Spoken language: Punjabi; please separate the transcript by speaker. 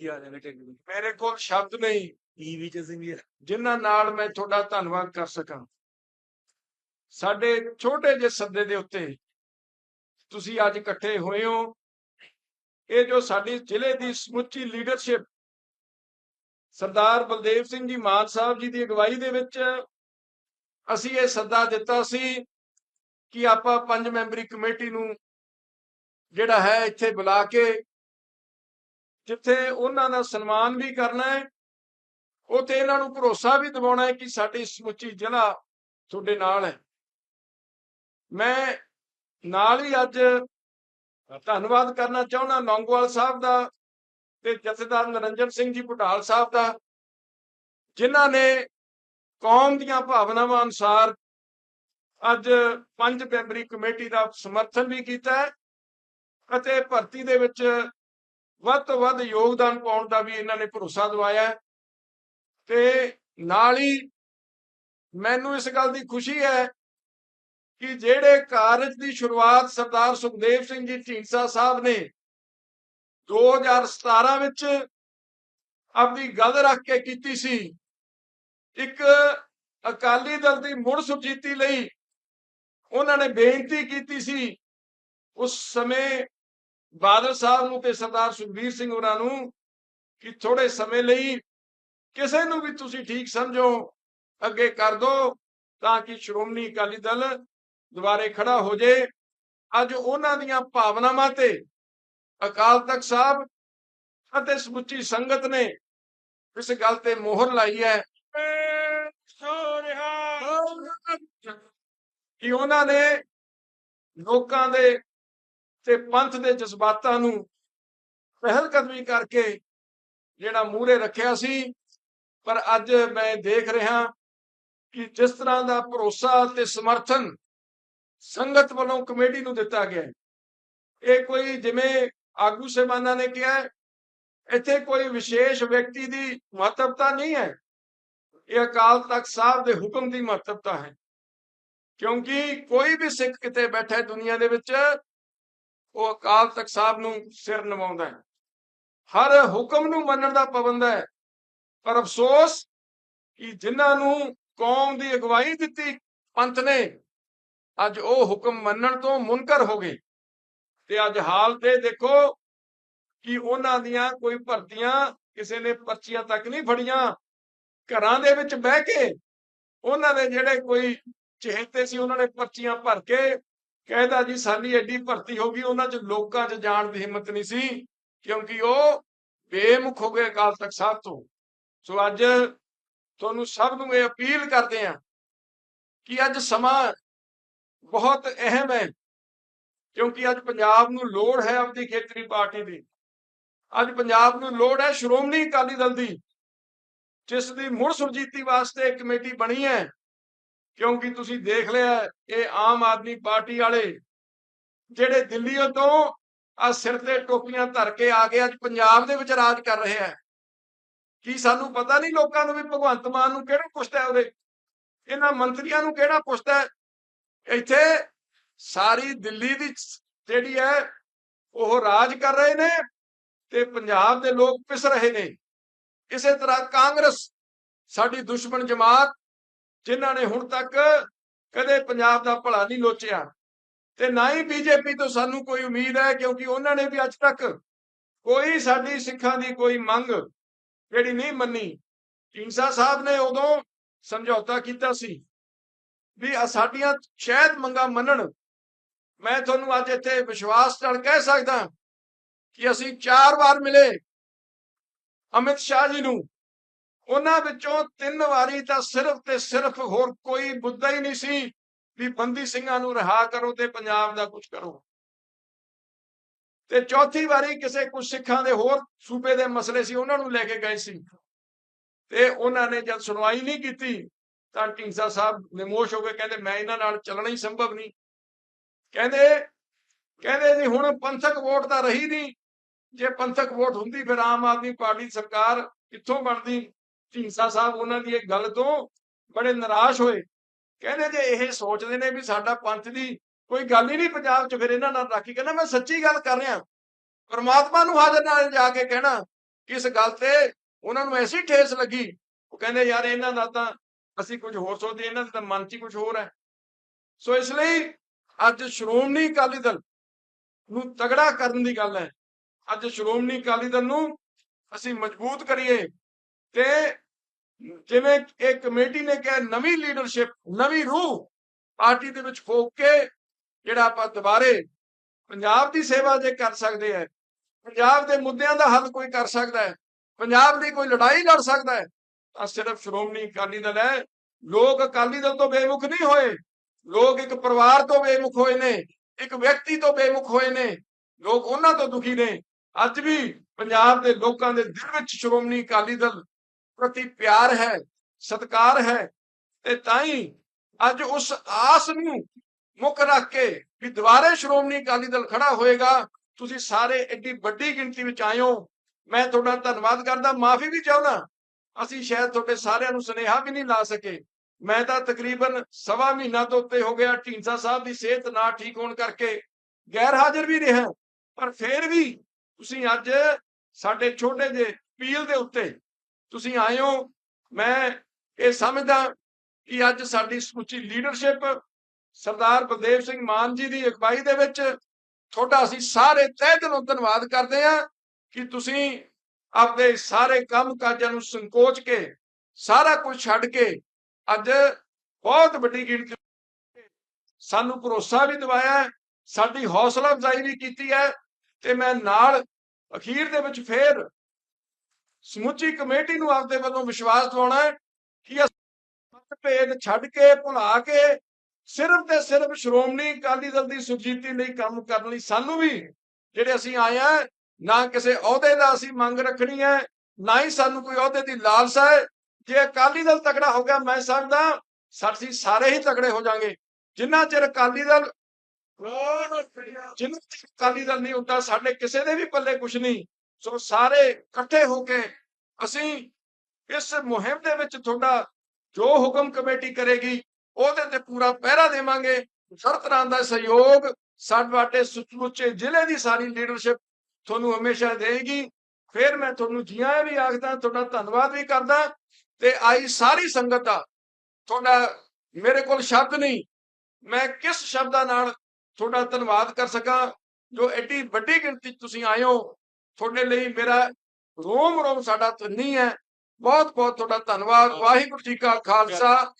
Speaker 1: ਜੀ
Speaker 2: ਮੇਰੇ ਕੋਲ ਸ਼ਬਦ ਨਹੀਂ।
Speaker 1: ਟੀਵੀ ਚ ਜੀ
Speaker 2: ਜਿਨ੍ਹਾਂ ਨਾਲ ਮੈਂ ਤੁਹਾਡਾ ਧੰਨਵਾਦ ਕਰ ਸਕਾਂ। ਸਾਡੇ ਛੋਟੇ ਜਿਹੇ ਸੱਦੇ ਦੇ ਉੱਤੇ ਤੁਸੀਂ ਅੱਜ ਇਕੱਠੇ ਹੋਏ ਹੋ। ਇਹ ਜੋ ਸਾਡੀ ਜ਼ਿਲ੍ਹੇ ਦੀ ਸਮੁੱਚੀ ਲੀਡਰਸ਼ਿਪ ਸਰਦਾਰ ਬਲਦੇਵ ਸਿੰਘ ਜੀ ਮਾਨ ਸਾਹਿਬ ਜੀ ਦੀ ਅਗਵਾਈ ਦੇ ਵਿੱਚ ਅਸੀਂ ਇਹ ਸੱਦਾ ਦਿੱਤਾ ਸੀ ਕਿ ਆਪਾਂ ਪੰਜ ਮੈਂਬਰੀ ਕਮੇਟੀ ਨੂੰ ਜਿਹੜਾ ਹੈ ਇੱਥੇ ਬੁਲਾ ਕੇ ਜਿੱਥੇ ਉਹਨਾਂ ਦਾ ਸਨਮਾਨ ਵੀ ਕਰਨਾ ਹੈ, ਉਥੇ ਇਹਨਾਂ ਨੂੰ ਭਰੋਸਾ ਵੀ ਦਿਵਾਉਣਾ ਹੈ ਕਿ ਸਾਡੀ ਸਮੁੱਚੀ ਜ਼ਿਲ੍ਹਾ ਤੁਹਾਡੇ ਨਾਲ ਹੈ। ਮੈਂ ਨਾਲ ਹੀ ਅੱਜ ਧੰਨਵਾਦ ਕਰਨਾ ਚਾਹੁੰਦਾ ਲੌਂਗੋਵਾਲ ਸਾਹਿਬ ਦਾ ਤੇ ਜਥੇਦਾਰ ਨਰਿੰਜਨ ਸਿੰਘ ਜੀ ਪਟਾਲ ਸਾਹਿਬ ਦਾ, ਜਿਨ੍ਹਾਂ ਨੇ ਕੌਮ ਦੀਆਂ ਭਾਵਨਾਵਾਂ ਅਨੁਸਾਰ ਅੱਜ ਪੰਜ ਮੈਂਬਰੀ ਕਮੇਟੀ ਦਾ ਸਮਰਥਨ ਵੀ ਕੀਤਾ ਹੈ ਅਤੇ ਭਰਤੀ ਦੇ ਵਿੱਚ ਵੱਧ ਤੋਂ ਵੱਧ ਯੋਗਦਾਨ ਪਾਉਣ ਦਾ ਵੀ ਇਹਨਾਂ ਨੇ ਭਰੋਸਾ ਦਿਵਾਇਆ ਤੇ ਨਾਲ ਹੀ ਮੈਨੂੰ ਇਸ ਗੱਲ ਦੀ ਖੁਸ਼ੀ ਹੈ ਕਿ ਜਿਹੜੇ ਕਾਰਜ ਦੀ ਸ਼ੁਰੂਆਤ ਸਰਦਾਰ ਸੁਖਦੇਵ ਸਿੰਘ ਜੀ ਢੀਂਡਸਾ ਸਾਹਿਬ ਨੇ 2017 ਵਿੱਚ ਆਪਣੀ ਗੱਲ ਰੱਖ ਕੇ ਕੀਤੀ ਸੀ। ਇੱਕ ਅਕਾਲੀ ਦਲ ਦੀ ਮੁੜ ਸੁਰਜੀਤੀ ਲਈ ਉਹਨਾਂ ਨੇ ਬੇਨਤੀ ਕੀਤੀ ਸੀ। ਉਸ ਸਮੇਂ ਬਾਦਲ ਸਾਹਿਬ ਨੂੰ ਤੇ ਸਰਦਾਰ ਸੁਖਬੀਰ ਸਿੰਘ ਹੋਰਾਂ ਨੂੰ ਕਿ ਥੋੜੇ ਸਮੇਂ ਲਈ ਕਿਸੇ ਨੂੰ ਵੀ ਤੁਸੀਂ ਠੀਕ ਸਮਝੋ ਅੱਗੇ ਕਰ ਦਿਓ ਤਾਂ ਕਿ ਸ਼੍ਰੋਮਣੀ ਅਕਾਲੀ ਦਲ ਦੁਬਾਰੇ ਖੜਾ ਹੋ ਜੇ। ਅੱਜ ਉਹਨਾਂ ਦੀਆਂ ਭਾਵਨਾਵਾਂ ਤੇ ਅਕਾਲ ਤਖਤ ਸਾਹਿਬ ਅਤੇ ਸਮੁੱਚੀ ਸੰਗਤ ਨੇ ਇਸ ਗੱਲ ਤੇ ਮੋਹਰ ਲਾਈ ਹੈ ਕਿ ਉਹਨਾਂ ਨੇ ਲੋਕਾਂ ਦੇ ਤੇ ਪੰਥ ਦੇ ਜਜ਼ਬਾਤਾਂ ਨੂੰ ਪਹਿਲ ਕਦਮੀ ਕਰਕੇ ਜਿਹੜਾ ਮੂਹਰੇ ਰੱਖਿਆ ਸੀ, ਪਰ ਅੱਜ ਮੈਂ ਦੇਖ ਰਿਹਾ ਕਿ ਜਿਸ ਤਰ੍ਹਾਂ ਦਾ ਭਰੋਸਾ ਤੇ ਸਮਰਥਨ ਸੰਗਤ ਵੱਲੋਂ ਕਮੇਟੀ ਨੂੰ ਦਿੱਤਾ ਗਿਆ ਇਹ ਕੋਈ ਜਿਵੇਂ ਆਗੂ ਸਹਿਬਾਨਾਂ ਨੇ ਕਿਹਾ ਇੱਥੇ ਕੋਈ ਵਿਸ਼ੇਸ਼ ਵਿਅਕਤੀ ਦੀ ਮਹੱਤਵਤਾ ਨਹੀਂ ਹੈ। ਇਹ ਅਕਾਲ ਤਖਤ ਸਾਹਿਬ ਦੇ ਹੁਕਮ ਦੀ ਮਹੱਤਵਤਾ ਹੈ। ਕਿਉਂਕਿ ਕੋਈ ਵੀ ਸਿੱਖ ਕਿਤੇ ਬੈਠਾ ਹੈ ਦੁਨੀਆ ਦੇ ਵਿੱਚ ਉਹ ਅਕਾਲ ਤਖਤ ਸਾਹਿਬ ਨੂੰ ਸਿਰ ਨਿਵਾਉਂਦਾ ਹੈ। ਹਰ ਹੁਕਮ ਨੂੰ ਮੰਨਣ ਦਾ ਪਾਬੰਦ ਹੈ। ਪਰ ਅਫਸੋਸ ਕਿ ਜਿਨ੍ਹਾਂ ਨੂੰ ਕੌਮ ਦੀ ਅਗਵਾਈ ਦਿੱਤੀ ਪੰਥ ਨੇ, ਅੱਜ ਉਹ ਹੁਕਮ ਮੰਨਣ ਤੋਂ ਮੁਨਕਰ ਹੋ ਗਏ। ਤੇ ਅੱਜ ਹਾਲ ਤੇ ਦੇਖੋ ਕਿ ਉਹਨਾਂ ਦੀਆਂ ਕੋਈ ਭਰਤੀਆਂ ਕਿਸੇ ਨੇ ਪਰਚੀਆਂ ਤੱਕ ਨਹੀਂ ਫੜੀਆਂ। ਘਰਾਂ ਦੇ ਵਿੱਚ ਬਹਿ ਕੇ ਉਹਨਾਂ ਦੇ ਜਿਹੜੇ ਕੋਈ ਚਹੇਤੇ ਸੀ, ਉਹਨਾਂ ਨੇ ਪਰਚੀਆਂ ਭਰ ਕੇ ਕਹਿੰਦਾ ਜੀ ਸਾਡੀ ਐਡੀ ਭਰਤੀ ਹੋ ਗਈ, ਉਹਨਾਂ 'ਚ ਲੋਕਾਂ 'ਚ ਜਾਣ ਦੀ ਹਿੰਮਤ ਨਹੀਂ ਸੀ, ਕਿਉਂਕਿ ਉਹ ਬੇਮੁਖ ਹੋ ਗਏ ਅਕਾਲ ਤਖਤ ਸਾਹਿਬ ਤੋਂ। ਸੋ ਅੱਜ ਤੁਹਾਨੂੰ ਸਭ ਨੂੰ ਇਹ ਅਪੀਲ ਕਰਦੇ ਆ ਕਿ ਅੱਜ ਸਮਾਂ ਬਹੁਤ ਅਹਿਮ ਹੈ, ਕਿਉਂਕਿ ਅੱਜ ਪੰਜਾਬ ਨੂੰ ਲੋੜ ਹੈ ਆਪਣੀ ਖੇਤਰੀ ਪਾਰਟੀ ਦੀ। ਅੱਜ ਪੰਜਾਬ ਨੂੰ ਲੋੜ ਹੈ ਸ਼੍ਰੋਮਣੀ ਅਕਾਲੀ ਦਲ ਦੀ, ਜਿਸ ਦੀ ਮੁੜ ਸੁਰਜੀਤੀ ਵਾਸਤੇ ਇੱਕ ਕਮੇਟੀ ਬਣੀ ਹੈ। ਕਿਉਂਕਿ ਤੁਸੀਂ ਦੇਖ ਲਿਆ, ਇਹ ਆਮ ਆਦਮੀ ਪਾਰਟੀ ਵਾਲੇ ਜਿਹੜੇ ਦਿੱਲੀੋਂ ਤੋਂ ਆ ਸਿਰ ਤੇ ਟੋਪੀਆਂ ਧਰ ਕੇ ਆ ਕੇ ਅੱਜ ਪੰਜਾਬ ਦੇ ਵਿੱਚ ਰਾਜ ਕਰ ਰਹੇ ਆ। ਕੀ ਸਾਨੂੰ ਪਤਾ ਨਹੀਂ ਲੋਕਾਂ ਨੂੰ ਵੀ ਭਗਵੰਤ ਮਾਨ ਨੂੰ ਕਿਹੜਾ ਪੁੱਛਦਾ ਉਹਦੇ? ਇਹਨਾਂ ਮੰਤਰੀਆਂ ਨੂੰ ਕਿਹੜਾ ਪੁੱਛਦਾ ਇੱਥੇ ਸਾਰੀ ਦਿੱਲੀ ਦੀ ਜਿਹੜੀ ਹੈ, ਉਹ ਰਾਜ ਕਰ ਰਹੇ ਨੇ ਤੇ ਪੰਜਾਬ ਦੇ ਲੋਕ ਪਿਸ ਰਹੇ ਨੇ। ਇਸੇ ਤਰ੍ਹਾਂ ਕਾਂਗਰਸ, ਸਾਡੀ ਦੁਸ਼ਮਣ ਜਮਾਤ ਜਿਨ੍ਹਾਂ ਨੇ ਹੁਣ ਤੱਕ ਕਦੇ ਪੰਜਾਬ ਦਾ ਭਲਾ ਨਹੀਂ ਲੋਚਿਆ ਤੇ ਨਾ ਹੀ ਬੀਜੇਪੀ ਤੋਂ ਸਾਨੂੰ ਕੋਈ ਉਮੀਦ ਹੈ, ਕਿਉਂਕਿ ਉਹਨਾਂ ਨੇ ਵੀ ਅੱਜ ਤੱਕ ਕੋਈ ਸਾਡੀ ਸਿੱਖਾਂ ਦੀ ਕੋਈ ਮੰਗ ਜਿਹੜੀ ਨਹੀਂ ਮੰਨੀ। ਢੀਂਡਸਾ ਸਾਹਿਬ ਨੇ ਉਦੋਂ ਸਮਝੌਤਾ ਕੀਤਾ ਸੀ ਵੀ ਸਾਡੀਆਂ ਸ਼ਾਇਦ ਮੰਗਾ ਮੰਨਣ। ਮੈਂ ਤੁਹਾਨੂੰ ਅੱਜ ਇੱਥੇ ਵਿਸ਼ਵਾਸ ਨਾਲ ਕਹਿ ਸਕਦਾ ਕਿ ਅਸੀਂ ਚਾਰ ਵਾਰ ਮਿਲੇ ਅਮਿਤ ਸ਼ਾਹ ਜੀ ਨੂੰ। ਉਹਨਾਂ ਵਿੱਚੋਂ ਤਿੰਨ ਵਾਰੀ ਤਾਂ ਸਿਰਫ ਤੇ ਸਿਰਫ ਹੋਰ ਕੋਈ ਮੁੱਦਾ ਹੀ ਨਹੀਂ ਸੀ ਵੀ ਬੰਦੀ ਸਿੰਘਾਂ ਨੂੰ ਰਿਹਾ ਕਰੋ ਤੇ ਪੰਜਾਬ ਦਾ ਕੁਝ ਕਰੋ। ਤੇ ਚੌਥੀ ਵਾਰੀ ਕਿਸੇ ਕੁਝ ਸਿੱਖਾਂ ਦੇ ਹੋਰ ਸੂਬੇ ਦੇ ਮਸਲੇ ਸੀ, ਉਹਨਾਂ ਨੂੰ ਲੈ ਕੇ ਗਏ ਸੀ। ਤੇ ਉਹਨਾਂ ਨੇ ਜਦ ਸੁਣਵਾਈ ਨਹੀਂ ਕੀਤੀ, ਤਾਂ ਢੀਂਸਾ ਸਾਹਿਬ ਨਿਮੋਸ਼ ਹੋ ਕੇ ਕਹਿੰਦੇ, ਮੈਂ ਇਹਨਾਂ ਨਾਲ ਚੱਲਣਾ ਹੀ ਸੰਭਵ ਨਹੀਂ। ਕਹਿੰਦੇ ਕਹਿੰਦੇ ਜੀ, ਹੁਣ ਪੰਥਕ ਵੋਟ ਤਾਂ ਰਹੀ ਨਹੀਂ। ਜੇ ਪੰਥਕ ਵੋਟ ਹੁੰਦੀ, ਫਿਰ ਆਮ ਆਦਮੀ ਪਾਰਟੀ ਦੀ ਸਰਕਾਰ ਕਿੱਥੋਂ ਬਣਦੀ? ਢੀਂਸਾ ਸਾਹਿਬ ਉਹਨਾਂ ਦੀ ਇਹ ਗੱਲ ਤੋਂ ਬੜੇ ਨਿਰਾਸ਼ ਹੋਏ। ਕਹਿੰਦੇ ਜੇ ਇਹ ਸੋਚਦੇ ਨੇ ਵੀ ਸਾਡਾ ਪੰਥ ਦੀ ਕੋਈ ਗੱਲ ਹੀ ਨਹੀਂ ਪੰਜਾਬ 'ਚ, ਫਿਰ ਇਹਨਾਂ ਨਾਲ ਰਾਖੀ ਕਹਿੰਦਾ, ਮੈਂ ਸੱਚੀ ਗੱਲ ਕਰ ਰਿਹਾ। ਪਰਮਾਤਮਾ ਨੂੰ ਹਾਜ਼ਰ ਨਾਲ ਜਾ ਕੇ ਕਹਿਣਾ ਇਸ ਗੱਲ ਤੇ ਉਹਨਾਂ ਨੂੰ ਐਸੀ ਠੇਸ ਲੱਗੀ। ਉਹ ਕਹਿੰਦੇ, ਯਾਰ ਇਹਨਾਂ ਦਾ ਤਾਂ ਅਸੀਂ ਕੁਝ ਹੋਰ ਸੋਚਦੇ, ਇਹਨਾਂ ਦਾ ਤਾਂ ਮਨ 'ਚ ਹੀ ਕੁਝ ਹੋਰ ਹੈ। ਸੋ ਇਸ ਲਈ ਅੱਜ ਸ਼੍ਰੋਮਣੀ ਅਕਾਲੀ ਦਲ ਨੂੰ ਤਗੜਾ ਕਰਨ ਦੀ ਗੱਲ ਹੈ। ਅੱਜ ਸ਼੍ਰੋਮਣੀ ਅਕਾਲੀ ਦਲ ਨੂੰ ਅਸੀਂ ਮਜ਼ਬੂਤ ਕਰੀਏ। ਤੇ ਜਿਵੇਂ ਇਹ ਕਮੇਟੀ ਨੇ ਕਿਹਾ, ਨਵੀਂ ਲੀਡਰਸ਼ਿਪ ਨਵੀਂ ਰੂਹ ਪਾਰਟੀ ਦੇ ਵਿੱਚ ਫੋਕ ਕੇ ਜਿਹੜਾ ਆਪਾਂ ਦੁਬਾਰੇ ਪੰਜਾਬ ਦੀ ਸੇਵਾ ਜੇ ਕਰ ਸਕਦੇ ਹੈ ਪੰਜਾਬ ਦੇ ਮੁੱਦਿਆਂ ਦਾ ਹੱਲ ਕੋਈ ਕਰ ਸਕਦਾ ਹੈ, ਪੰਜਾਬ ਦੀ ਕੋਈ ਲੜਾਈ ਲੜ ਸਕਦਾ ਹੈ, ਤਾਂ ਸਿਰਫ ਸ਼੍ਰੋਮਣੀ ਅਕਾਲੀ ਦਲ ਹੈ। ਲੋਕ ਅਕਾਲੀ ਦਲ ਤੋਂ ਬੇਮੁਖ ਨਹੀਂ ਹੋਏ, ਲੋਕ ਇੱਕ ਪਰਿਵਾਰ ਤੋਂ ਬੇਮੁਖ ਹੋਏ ਨੇ, ਇੱਕ ਵਿਅਕਤੀ ਤੋਂ ਬੇਮੁਖ ਹੋਏ ਨੇ, ਲੋਕ ਉਹਨਾਂ ਤੋਂ ਦੁਖੀ ਨੇ। ਅੱਜ ਵੀ ਪੰਜਾਬ ਦੇ ਲੋਕਾਂ ਦੇ ਦਿਲ ਵਿੱਚ ਸ਼੍ਰੋਮਣੀ ਅਕਾਲੀ ਦਲ ਪ੍ਰਤੀ ਪਿਆਰ ਹੈ, ਸਤਿਕਾਰ ਹੈ ਤੇ ਤਾਂ ਹੀ ਅੱਜ ਉਸ ਆਸ ਨੂੰ ਮੁੱਖ ਰੱਖ ਕੇ ਵੀ ਦੁਬਾਰੇ ਸ਼੍ਰੋਮਣੀ ਅਕਾਲੀ ਦਲ ਖੜਾ ਹੋਏਗਾ, ਤੁਸੀਂ ਸਾਰੇ ਐਡੀ ਵੱਡੀ ਗਿਣਤੀ ਵਿੱਚ ਆਏ ਮੈਂ ਤੁਹਾਡਾ ਧੰਨਵਾਦ ਕਰਦਾ, ਮਾਫੀ ਵੀ ਚਾਹੁੰਦਾ। ਅਸੀਂ ਸ਼ਾਇਦ ਤੁਹਾਡੇ ਸਾਰਿਆਂ ਨੂੰ ਸੁਨੇਹਾ ਵੀ ਨਹੀਂ ਲਾ ਸਕੇ। ਮੈਂ ਤਾਂ ਤਕਰੀਬਨ ਸਵਾ ਮਹੀਨਾ ਤੋਂ ਉੱਤੇ ਹੋ ਗਿਆ ਢੀਂਸਾ ਸਾਹਿਬ ਦੀ ਸਿਹਤ ਨਾ ਠੀਕ ਹੋਣ ਕਰਕੇ ਗੈਰ ਹਾਜ਼ਰ ਵੀ ਰਿਹਾ। ਪਰ ਫਿਰ ਵੀ ਤੁਸੀਂ ਅੱਜ ਸਾਡੇ ਛੋਟੇ ਜਿਹੇ ਪੀਲ ਦੇ ਉੱਤੇ ਤੁਸੀਂ ਆਏ ਹੋ, ਮੈਂ ਇਹ ਸਮਝਦਾ ਕਿ ਅੱਜ ਸਾਡੀ ਸਮੁੱਚੀ ਲੀਡਰਸ਼ਿਪ ਸਰਦਾਰ ਬਲਦੇਵ ਸਿੰਘ ਮਾਨ ਜੀ ਦੀ ਅਗਵਾਈ ਦੇ ਵਿੱਚ ਤੁਹਾਡਾ ਅਸੀਂ ਸਾਰੇ ਤਹਿ ਦਿਲੋਂ ਧੰਨਵਾਦ ਕਰਦੇ ਹਾਂ ਕਿ ਤੁਸੀਂ ਆਪਦੇ ਸਾਰੇ ਕੰਮ ਕਾਜਾਂ ਨੂੰ ਸੰਕੋਚ ਕੇ, ਸਾਰਾ ਕੁਝ ਛੱਡ ਕੇ ਅੱਜ ਬਹੁਤ ਵੱਡੀ ਗਿਣਤੀ ਸਾਨੂੰ ਭਰੋਸਾ ਵੀ ਦਿਵਾਇਆ ਸਾਡੀ ਹੌਸਲਾ ਅਫਜ਼ਾਈ ਵੀ ਕੀਤੀ ਹੈ ਤੇ ਮੈਂ ਨਾਲ ਅਖੀਰ ਦੇ ਵਿੱਚ ਫੇਰ ਸਮੁੱਚੀ ਕਮੇਟੀ ਨੂੰ ਆਪਦੇ ਵੱਲੋਂ ਵਿਸ਼ਵਾਸ ਦਿਵਾਉਣਾ ਹੈ ਕਿ ਅਸੀਂ ਛੱਡ ਕੇ, ਭੁਲਾ ਕੇ ਸਿਰਫ ਤੇ ਸਿਰਫ ਸ਼੍ਰੋਮਣੀ ਅਕਾਲੀ ਦਲ ਦੀ ਸੁਰਜੀਤੀ ਲਈ ਕੰਮ ਕਰਨ ਲਈ ਸਾਨੂੰ ਵੀ ਜਿਹੜੇ ਅਸੀਂ ਆਏ ਆ ਨਾ ਕਿਸੇ ਅਹੁਦੇ ਦਾ ਅਸੀਂ ਮੰਗ ਰੱਖਣੀ ਹੈ, ਨਾ ਹੀ ਸਾਨੂੰ ਕੋਈ ਅਹੁਦੇ ਦੀ ਲਾਲਸਾ ਹੈ। ਜੇ ਅਕਾਲੀ ਦਲ ਤਕੜਾ ਹੋ ਗਿਆ, ਮੈਂ ਸਮਝਦਾ ਸਾਡੀ ਸਾਰੇ ਹੀ ਤਕੜੇ ਹੋ ਜਾਾਂਗੇ ਜਿੰਨਾ ਚਿਰ ਅਕਾਲੀ ਦਲ ਜਿੰਨਾ ਚਿਰ ਅਕਾਲੀ ਦਲ ਨਹੀਂ ਹੁੰਦਾ, ਸਾਡੇ ਕਿਸੇ ਦੇ ਵੀ ਪੱਲੇ ਕੁਝ ਨਹੀਂ। ਸੋ ਸਾਰੇ ਇਕੱਠੇ ਹੋ ਕੇ ਅਸੀਂ ਇਸ ਮੁਹਿੰਮ ਦੇ ਵਿੱਚ ਤੁਹਾਡਾ ਜੋ ਹੁਕਮ ਕਮੇਟੀ ਕਰੇਗੀ, ਉਹਦੇ ਤੇ ਪੂਰਾ ਪਹਿਰਾ ਦੇਵਾਂਗੇ। ਹਰ ਤਰ੍ਹਾਂ ਦਾ ਸਹਿਯੋਗ ਸਾਡੇ ਸਮੁੱਚੇ ਜ਼ਿਲ੍ਹੇ ਦੀ ਸਾਰੀ ਲੀਡਰਸ਼ਿਪ ਤੁਹਾਨੂੰ ਹਮੇਸ਼ਾ ਦੇਗੀ ਫਿਰ ਮੈਂ ਤੁਹਾਨੂੰ ਜੀਆਂ ਵੀ ਆਖਦਾ, ਤੁਹਾਡਾ ਧੰਨਵਾਦ ਵੀ ਕਰਦਾ ਤੇ ਆਈ ਸਾਰੀ ਸੰਗਤ ਦਾ ਤੁਹਾਡਾ ਮੇਰੇ ਕੋਲ ਸ਼ਬਦ ਨਹੀਂ, ਮੈਂ ਕਿਸ ਸ਼ਬਦਾਂ ਨਾਲ ਤੁਹਾਡਾ ਧੰਨਵਾਦ ਕਰ ਸਕਾਂ, ਜੋ ਐਡੀ ਵੱਡੀ ਗਿਣਤੀ ਤੁਸੀਂ ਆਏ ਹੋ ਤੁਹਾਡੇ ਲਈ ਮੇਰਾ ਰੋਮ ਰੋਮ ਸਾਡਾ ਧੰਨੀ ਹੈ। ਬਹੁਤ ਬਹੁਤ ਤੁਹਾਡਾ ਧੰਨਵਾਦ। ਵਾਹਿਗੁਰੂ ਜੀ ਕਾ ਖਾਲਸਾ।